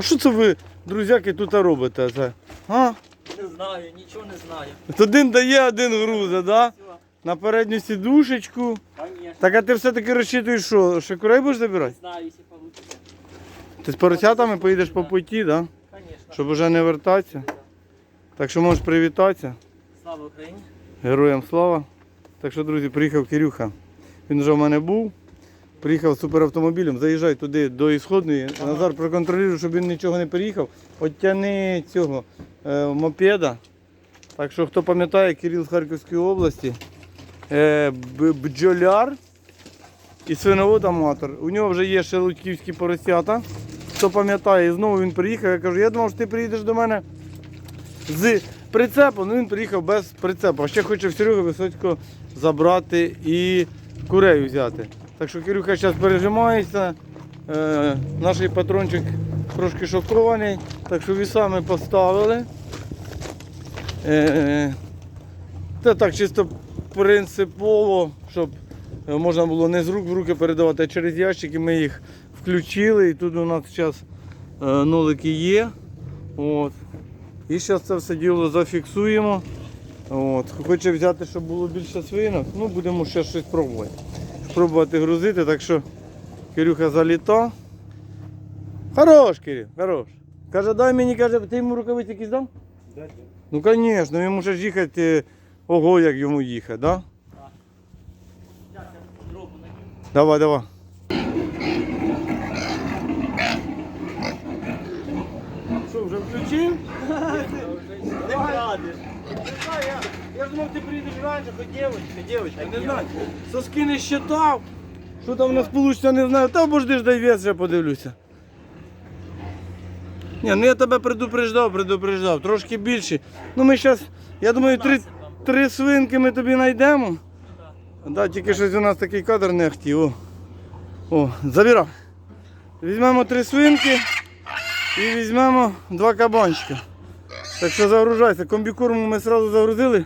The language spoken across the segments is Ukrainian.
А що це ви, друзяки, тут робите? Це? А? Не знаю, нічого не знаю. От Один дає, один грузе, да? Все, На передню сідушечку. конечно. Так а ти все-таки розчитуєш, що ще курей будеш Не забирати? знаю, якщо получится. Ти з поросятами поїдеш по путі, да? Конечно. щоб вже не вертатися. Так що можеш привітатися. Слава Україні. Героям слава. Так що, друзі, приїхав Кирюха. Він вже в мене був. Приїхав суперавтомобілем, заїжджай туди до ісходної. Назар проконтролює, щоб він нічого не переїхав. Оттяни цього е, мопеда. Так що, хто пам'ятає, Кирил з Харківської області, е, бджоляр і свиновод аматор. У нього вже є шелудьківські поросята. Хто пам'ятає, і знову він приїхав. Я кажу, я думав, що ти приїдеш до мене з прицепом, ну він приїхав без прицепу. А ще хоче в Сереги Висоцького забрати і курей взяти. Так що Кирюха зараз пережимається. Е, наш патрончик трошки шокований, так що вісами поставили. Е, так чисто принципово, щоб е, можна було не з рук в руки передавати, а через ящики ми їх включили. І тут у нас зараз е, нолики є. От. І зараз це все діло зафіксуємо. От. Хоче взяти, щоб було більше свинок. Ну, будемо ще щось пробувати. Пробувати грузити, так що Кирюха заліта. Хорош, Кирю, хорош. Каже, дай мені, каже, ти йому рукавиці якісь дам? Ну, звісно, йому ж їхати, ого, як йому їхати, да? Дробу. Давай, давай. Що, вже включив? Не вкрадеш. Я, я ж думав, раніше, хоч дівчинка, дівчинка, не знаю. Соски не щитав. Що там у нас вийде, не знаю. Та бо жди, дай вес, я подивлюся. Ні, ну я тебе предупреждав, предупреждав. Трошки більше. Ну ми зараз, я думаю, три, три свинки ми тобі знайдемо. Ну, да. Да, тільки щось у нас такий кадр не хотів. О, О забирав. Візьмемо три свинки і візьмемо два кабанчика. Так що загружайся. Комбікорму ми одразу загрузили.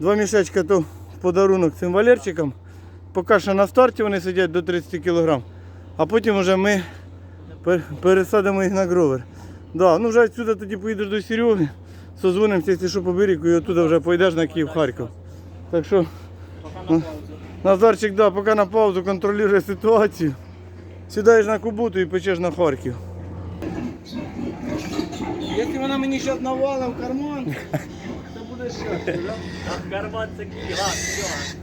Два мішечка то подарунок цим валерчикам. Поки що на старті вони сидять до 30 кг. А потім вже ми пересадимо їх на гровер. Да, ну вже відсюди тоді поїдеш до Сереги. Созвонимося, якщо що по берегу, і оттуда вже поїдеш на Київ Харків. Так що паузу. Назарчик, да, поки на паузу контролює ситуацію. Сідаєш на кубуту і печеш на Харків. Якщо вона мені зараз навалить в карман, карман це все.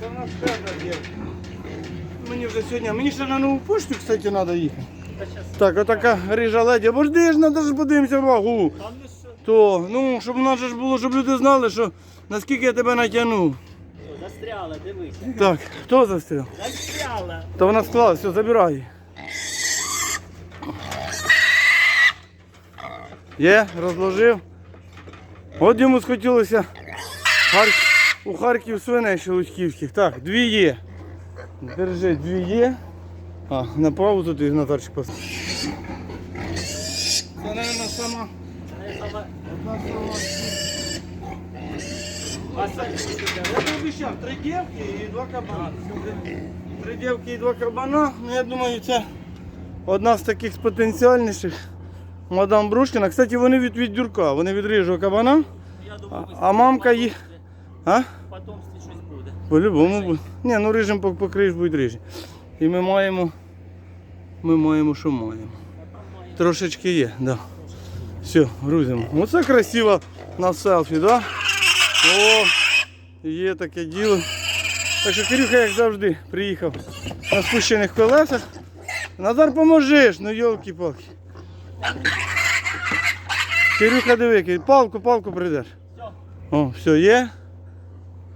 Це в нас певна дівчина. Мені вже сьогодні, мені ще на нову пошту, кстати, треба їхати. Так, отака рижа леді. Бо жди ж, треба ж подивимося вагу. То, ну, щоб у нас ж було, щоб люди знали, що наскільки я тебе натягнув. Застряла, дивися. Так, хто застряв? Застряла. Та вона склала, все, забирай. Є, розложив. От йому схотілося у Харків свиней шелудьківських. Так, дві є. Держи, дві є. А, на паузу ти Натарчик поставив. Це, мабуть, сама. Одна сама. Я тобі обіцяв, три дівки і два кабана. Три дівки і два кабана. Ну я думаю, це одна з таких потенціальніших. Мадам Брушкіна. Кстати, вони від, від дюрка, вони від рижого кабана. Я А, думаю, а мамка їх. А? Потомстві щось буде. По-любому. буде. Ні, ну рижим пок- покриєш будуть рижі. І ми маємо. Ми маємо, що маємо. Трошечки є, да. Все, грузимо. Оце красиво на селфі, да? О, є таке діло. Так що Кирюха, як завжди, приїхав на спущених колесах. Назар поможеш, ну йолки-палки. Кирюха, диви, палку, палку прийдеш. О, все, є.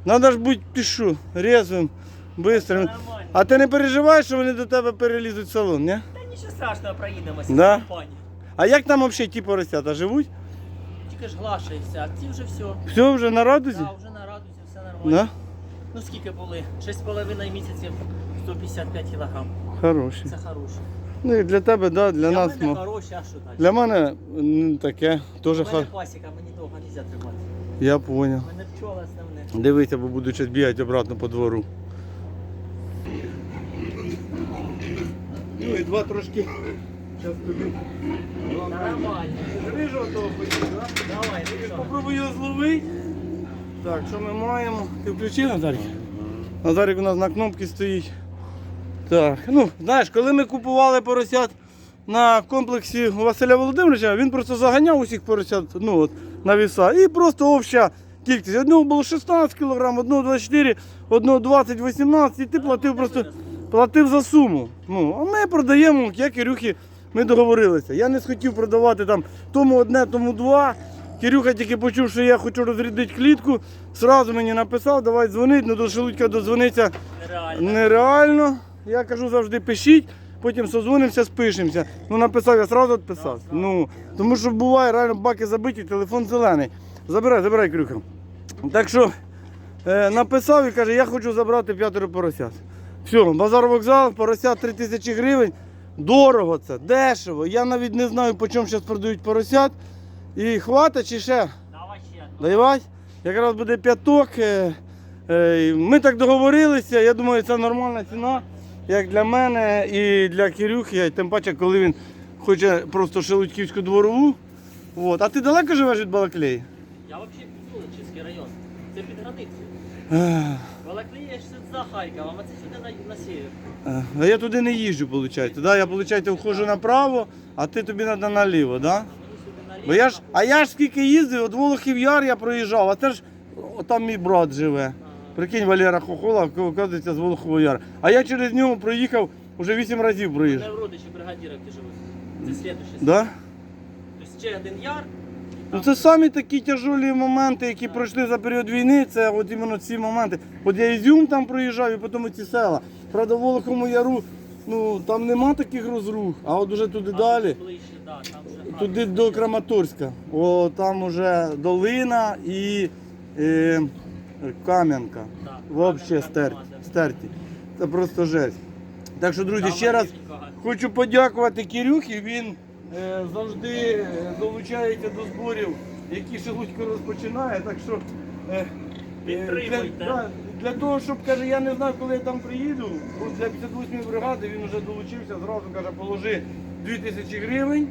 Надо ж бути пішу, резвим. Нормально. А ти не переживаєш, що вони до тебе перелізуть в салон, ні? Та нічого страшного, проїдемося. Да? компанії. А як там взагалі ті поросята живуть? Тільки ж глашається, а ці вже все. Все вже на радузі? Да, вже на радузі, все нормально. Да? Ну скільки були? 6,5 місяців 155 кілограм. Хороші. Це хороше. Ну і для тебе, да, для, Для нас. мене мо- хороше, а що далі? Для мене м, таке теж У мене хар. пасіка, мені довго не можна тримати. Я поняв. У мене пчоли основне. Дивися, бо буду зараз бігати обратно по двору. Ну і два трошки Зараз тобі. Нормально. Рижу того поїду, так? Давай, ну що? Попробуй його зловити. Так, що ми маємо? Ти включив Назарик? Назарик у нас на кнопці стоїть. Так, ну, знаєш, коли ми купували поросят на комплексі у Василя Володимировича, він просто заганяв усіх поросят ну, от, на віса. І просто обща кількість. Одного було 16 кг, одного 24, одного 20, 18, і ти платив просто платив за суму. Ну, а ми продаємо, як Ірюхи, ми договорилися. Я не схотів продавати там тому одне, тому два. Кирюха тільки почув, що я хочу розрядити клітку, зразу мені написав, давай дзвонить, ну до Шелудька дозвониться Нереально. нереально. Я кажу завжди пишіть, потім созвонимося, спишемося. Ну написав, я одразу відписав. Ну, тому що буває, реально баки забиті, телефон зелений. Забирай, забирай, Крюха. Так що е, написав і каже, я хочу забрати п'ятеро поросят. Все, базар вокзал, поросят 3 тисячі гривень. Дорого це, дешево. Я навіть не знаю, по чому зараз продають поросят. І хватить чи ще? Давай ще. Давай. Якраз буде п'яток. Е, е, Ми так договорилися. Я думаю, це нормальна ціна, як для мене і для Кирюхи. Тим паче, коли він хоче просто Шелудьківську дворову. От. А ти далеко живеш від Балаклеї? Я взагалі Золочівський район. Це під границею. Ех, Балаклія ж за Харковом, а це сюди на, на север. ех. А я туди не їжджу, виходить. Да? Я виходить, входжу направо, а ти тобі треба наліво, да? Бо я ж, а я ж скільки їздив, от Волохів Яр я проїжджав, а це ж там мій брат живе. Прикинь, Валера Хохола, оказується, з Волохового Яру. А я через нього проїхав, вже вісім разів проїжджав. в родичі бригадіра, де живуть. Це слідуючий. Да? Тобто ще один яр. Ну це самі такі тяжолі моменти, які пройшли за період війни, це от іменно ці моменти. От я Ізюм там проїжджав і потім ці села. Правда, в Волоховому Яру, ну там нема таких розрух, а от уже туди а далі. Ближче, да, там вже Туди до Краматорська. О, там уже долина і е, Кам'янка. Взагалі стерті. стерті. Це просто жесть. Так що, друзі, ще раз хочу подякувати Кирюхі. Він е, завжди е, долучається до зборів, які Шелудько розпочинає. Так що е, е, Підтримуйте. для, да, для того, щоб каже, я не знаю, коли я там приїду. От для 58-ї бригади він вже долучився, зразу каже, положи 2000 гривень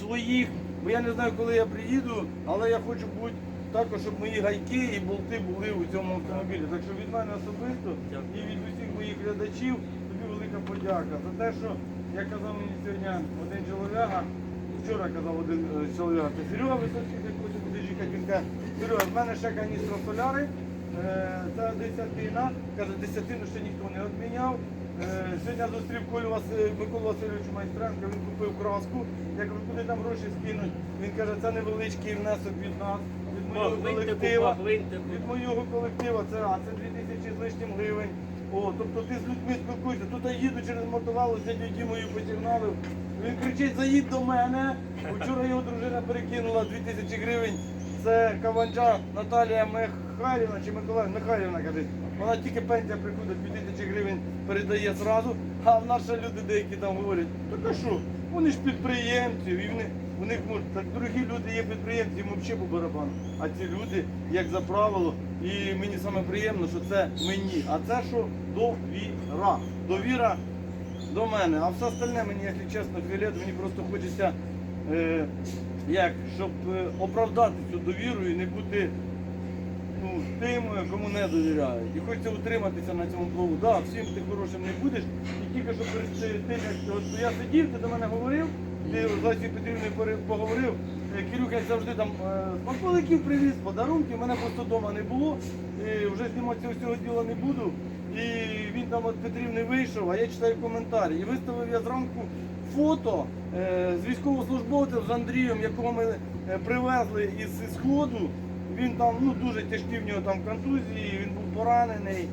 своїх, бо я не знаю, коли я приїду, але я хочу бути також, щоб мої гайки і болти були у цьому автомобілі. Так що від мене особисто і від усіх моїх глядачів тобі велика подяка за те, що як казав мені сьогодні один чоловіка, вчора казав один е, чоловік, це Серега Висоцький, як хоче куди їхати, він каже, Серега, в мене ще каністра соляри, е, це десятина, каже, десятину ще ніхто не відміняв. Е, Сьогодні зустрів Вас... Миколу Васильовича Майстренка, він купив краску. Я кажу, куди там гроші скинуть? Він каже, це невеличкий внесок від нас, від моєго колектива. Від моєго колектива це, а це 2000 з лишнім гривень. О, тобто ти з людьми спілкуєшся. Тут я їду через мотовалу, дядю Дімою потягнали. Він кричить, заїдь до мене. Вчора його дружина перекинула 2000 гривень. Це Каванча Наталія Михайлівна чи Миколаївна Михайлівна каже. Вона тільки пенсія приходить 2000 гривень передає зразу. А в ще люди деякі там говорять, так а що, вони ж підприємці, і вони, у них можуть, так другі люди є підприємці, їм взагалі по барабану. А ці люди, як за правило, і мені саме приємно, що це мені. А це що довіра. Довіра до мене. А все остальне мені, якщо чесно, фіолет, мені просто хочеться, е, як, щоб е, оправдати цю довіру і не бути ну, тим, кому не довіряють. І хочеться утриматися на цьому плаву. Да, всім ти хорошим не будеш. І тільки що перед тим, як от я сидів, ти до мене говорив, ти з Лесі Петрівною поговорив. Е, Кирюха завжди там е, смаколиків привіз, подарунки, мене просто вдома не було. І вже знімати цього всього діла не буду. І він там від Петрівни вийшов, а я читаю коментарі. І виставив я зранку фото е, з військовослужбовцем з Андрієм, якого ми е, привезли із сходу. Він там ну, дуже тяжкі в нього там контузії, він був поранений.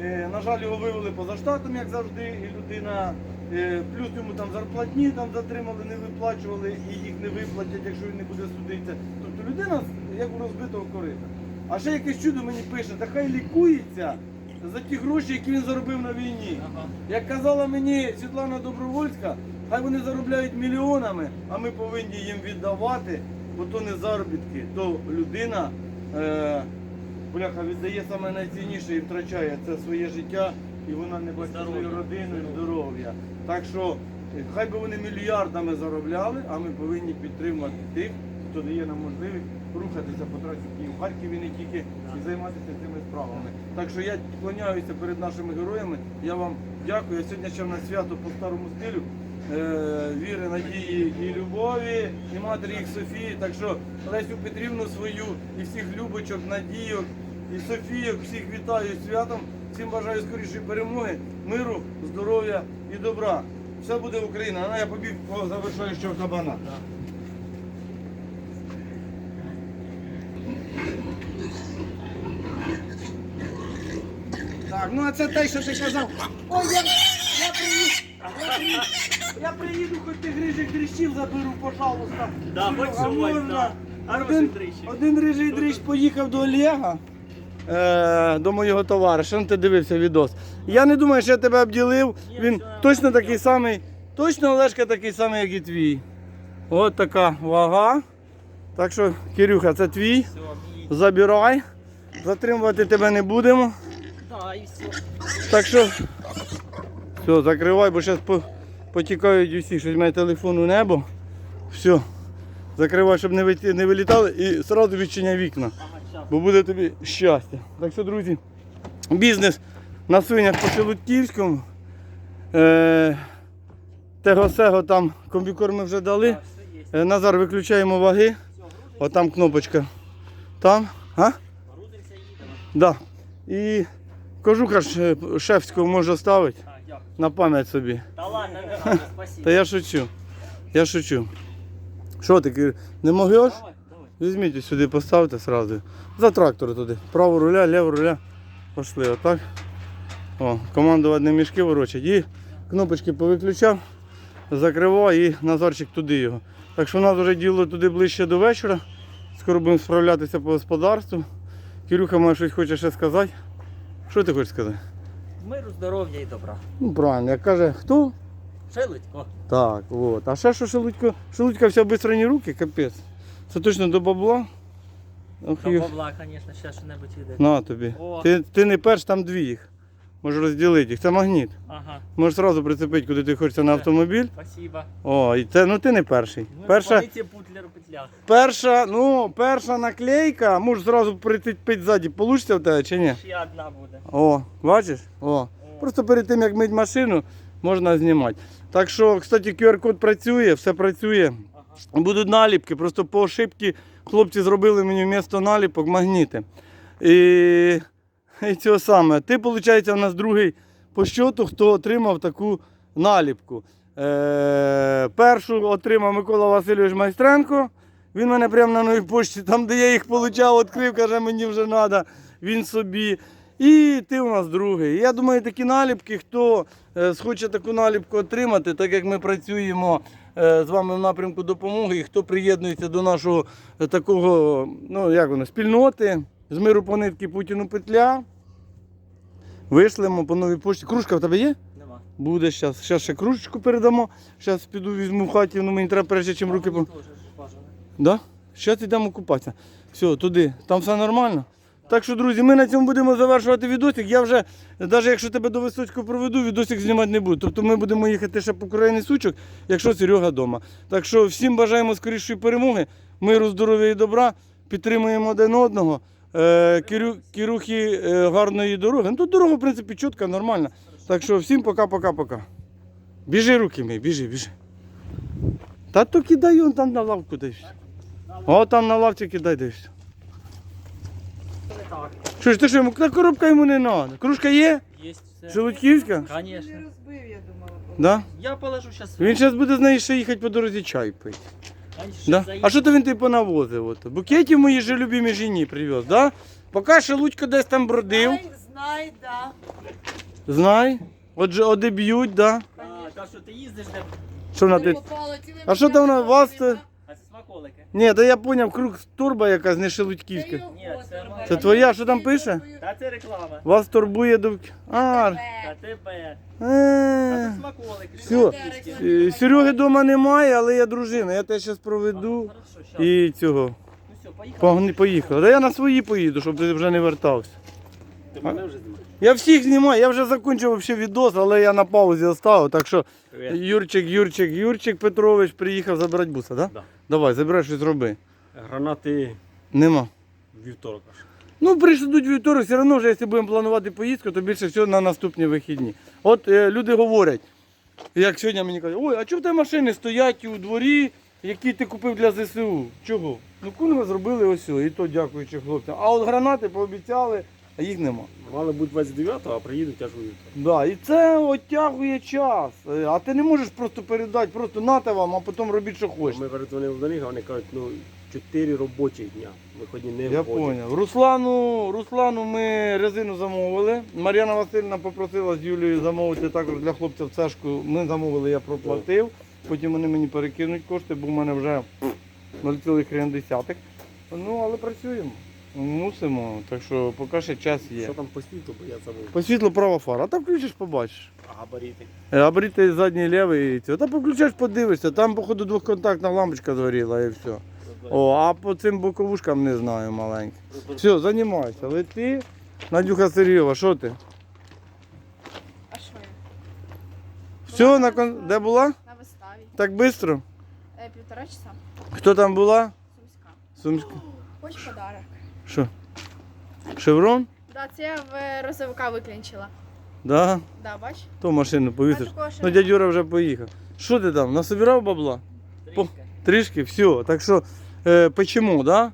Е, на жаль, його вивели поза штатом, як завжди, і людина, е, плюс йому там зарплатні там затримали, не виплачували і їх не виплатять, якщо він не буде судитися. Тобто людина як у розбитого корита. А ще якесь чудо мені пише, та хай лікується за ті гроші, які він заробив на війні. Ага. Як казала мені Світлана Добровольська, хай вони заробляють мільйонами, а ми повинні їм віддавати, бо то не заробітки, то людина е, бляха, віддає саме найцінніше і втрачає це своє життя, і вона не бачить свою родину і здоров'я. Так що Хай би вони мільярдами заробляли, а ми повинні підтримувати тих, хто дає нам можливість рухатися по трасі Київ-Харків і не тільки і займатися цими справами. Так що я склоняюся перед нашими героями. Я вам дякую. Я сьогодні ще в нас свято по старому стилю. Е, віри, надії і любові, і матері їх Софії. Так що Лесю Петрівну свою і всіх любочок, надійок і Софійок, всіх вітаю святом. Всім бажаю скорішої перемоги, миру, здоров'я і добра. Все буде Україна. А я побіг по завершаючого кабана. Так, ну а це те, що ти казав. Ой, я, я приїду, я приїду, хоч ти грижих дріщів заберу, пожалуйста. Да, будь собою, можна? да. Хороший Один, дрищик. один рижий дрищ поїхав до Олега, е, до моєго товариша. Ну, ти дивився відос. Я не думаю, що я тебе обділив. Ні, Він все точно нормально. такий самий, точно Олешка такий самий, як і твій. От така вага. Так що, Кирюха, це твій. Все. Забирай. Затримувати тебе не будемо. Да, і все. Так що, все, закривай, бо зараз по, потікають усі, щось має телефон у небо. Все. Закривай, щоб не, вилі- не вилітали і одразу відчиняй вікна. Бо буде тобі щастя. Так що, друзі, бізнес на свинях по Шелудьківському. Е, того сего там комбікорми вже дали. Е, Назар, виключаємо ваги. Отам кнопочка. Там. А? Да. І кожуха ж е, шефського може ставити. На пам'ять собі. Та ладно, не надо, спасибо. Та я шучу. Я шучу. Що ти, не давай. Візьміть сюди, поставте сразу. За трактор туди. Право руля, ліво руля. Пошли, отак. О, командувати мішки ворочать. І кнопочки повиключав, закривав і Назарчик туди його. Так що у нас вже діло туди ближче до вечора. Скоро будемо справлятися по господарству. Кирюха, може щось хоче ще сказати. Що ти хочеш сказати? Миру, здоров'я і добра. Ну правильно, як каже, хто? Шелудько. Так, от. А ще що Шелудько? Шелудька вся в руки, капець. Це точно до бабла. Ох, До їх. бабла, звісно, ще що-небудь йде. На тобі. О. Ти, ти не перш, там дві їх. Можеш розділити їх. Це магніт. Ага, Можеш одразу прицепити, куди ти хочеш на автомобіль. спасибо. О, і це, ну ти не перший. Ну, Перша, Перша... путлер петля. перша, ну, перша наклейка, можеш зразу прицепити ззаді. Получиться в тебе чи ні? Ще одна буде. О, бачиш? О. Просто перед тим, як мить машину, можна знімати. Так що, кстати, QR-код працює, все працює. Ага. Будуть наліпки, просто по ошибці хлопці зробили мені вмісто наліпок магніти. І, і цього саме. Ти, виходить, у нас другий по щоту, хто отримав таку наліпку. Е, першу отримав Микола Васильович Майстренко. Він мене прямо на новій пошті, там, де я їх получав, відкрив, каже, мені вже треба, він собі. І ти у нас другий. Я думаю, такі наліпки, хто е, схоче таку наліпку отримати, так як ми працюємо е, з вами в напрямку допомоги, і хто приєднується до нашого е, такого, ну як воно, спільноти з миру по нитки Путіну петля. Вийшлемо по новій пошті. Кружка в тебе є? Нема. Буде зараз. Зараз ще кружечку передамо. Зараз піду візьму в хаті, ну мені треба перше, чим руки. по-. Да? Зараз йдемо купатися. Все, туди. Там все нормально. Так що, друзі, ми на цьому будемо завершувати відосик. Я вже, навіть якщо тебе до Висоцького проведу, відосик знімати не буду. Тобто ми будемо їхати ще по країні сучок, якщо Серега вдома. Так що всім бажаємо скорішої перемоги, миру, здоров'я і добра. Підтримуємо один одного. Е, Кирю, е, гарної дороги. Ну тут дорога, в принципі, чітка, нормальна. Так що всім пока-пока-пока. Біжи руки мій, біжи, біжи. Та то кидай он там на лавку десь. О, там на лавці кидай так. Що ж ти що йому та коробка йому не треба? Кружка є? Є все. Шелудьківська? Конечно. Розбив, я думала. Да? Я положу зараз. Він зараз буде з нею ще їхати по дорозі чай пити. Да? А що то він ти понавозив? От? Букетів моїй же любимій жінці привез, да? Поки Шелудько десь там бродив, Знай, знай, да. знай. Отже, оде б'ють, да? А, та що ти їздиш, де... Що вона ти? А що там у вас? Смаколики. Ні, та я поняв, круг турба якась не Шелудьківська. Ні, це моя. Це твоя, що там пише? Та це реклама. Вас турбує до... А, Та тебе. Е, це смаколики. Все. Е, Сереги вдома немає, але я дружина. Я тебе зараз проведу Хорошо, щас. і цього. Ну все, поїхали. Погни- Поїхали. Да я на свої поїду, щоб ти вже не вертався. Ти мене вже знімаєш? Я всіх знімаю, я вже закінчив відос, але я на паузі оставив. Так що Привіт. Юрчик, Юрчик, Юрчик Петрович приїхав забирати буса, да? Да. Давай, забирай щось роби. Гранати Нема. вівторок аж. Ну, прийдуть вівторок, все одно вже, якщо будемо планувати поїздку, то більше всього на наступні вихідні. От е, люди говорять, як сьогодні мені кажуть, ой, а чого в тебе машини стоять у дворі, які ти купив для ЗСУ? Чого? Ну кульми зробили ось, і то дякуючи хлопцям. А от гранати пообіцяли, а їх нема. Мали бути 29-го, а приїдуть аж у. Да, і це оттягує час. Е, А ти не можеш просто передати, просто нате вам, а потім робіть, що хочете. Ми передзвонили до них, а вони кажуть, ну 4 робочих дня. Виходні не Я входять. зрозумів. Руслану, Руслану ми резину замовили. Мар'яна Васильівна попросила з Юлією замовити також для хлопців цешку. Ми замовили, я проплатив. Потім вони мені перекинуть кошти, бо в мене вже 0,1. Ну, але працюємо. Мусимо. Так що поки ще час є. Що там по світу, бо я забув. По світлу права фара, а там включиш, побачиш. А габарити. Е, Габарити задній лівий і цього. Та поключаєш, подивишся. Там, походу, двохконтактна лампочка згоріла і все. О, а по цим боковушкам не знаю маленьким. Все, займайся. Лети. Надюха Сергієва, що ти? А що я? Все, на кон... де була? На виставі. Так швидко? Е, півтора часа. Хто там була? Сумська. Сумська. Ось подарок. Що? Шеврон? Да, це я в розовика виключила. Да. Да, бач? То машину А такого ще Ну, нема. дядь Юра вже поїхав. Що ти там? Насобирав бабла? Трішки. Трішки, все. Так що е, печемо, да?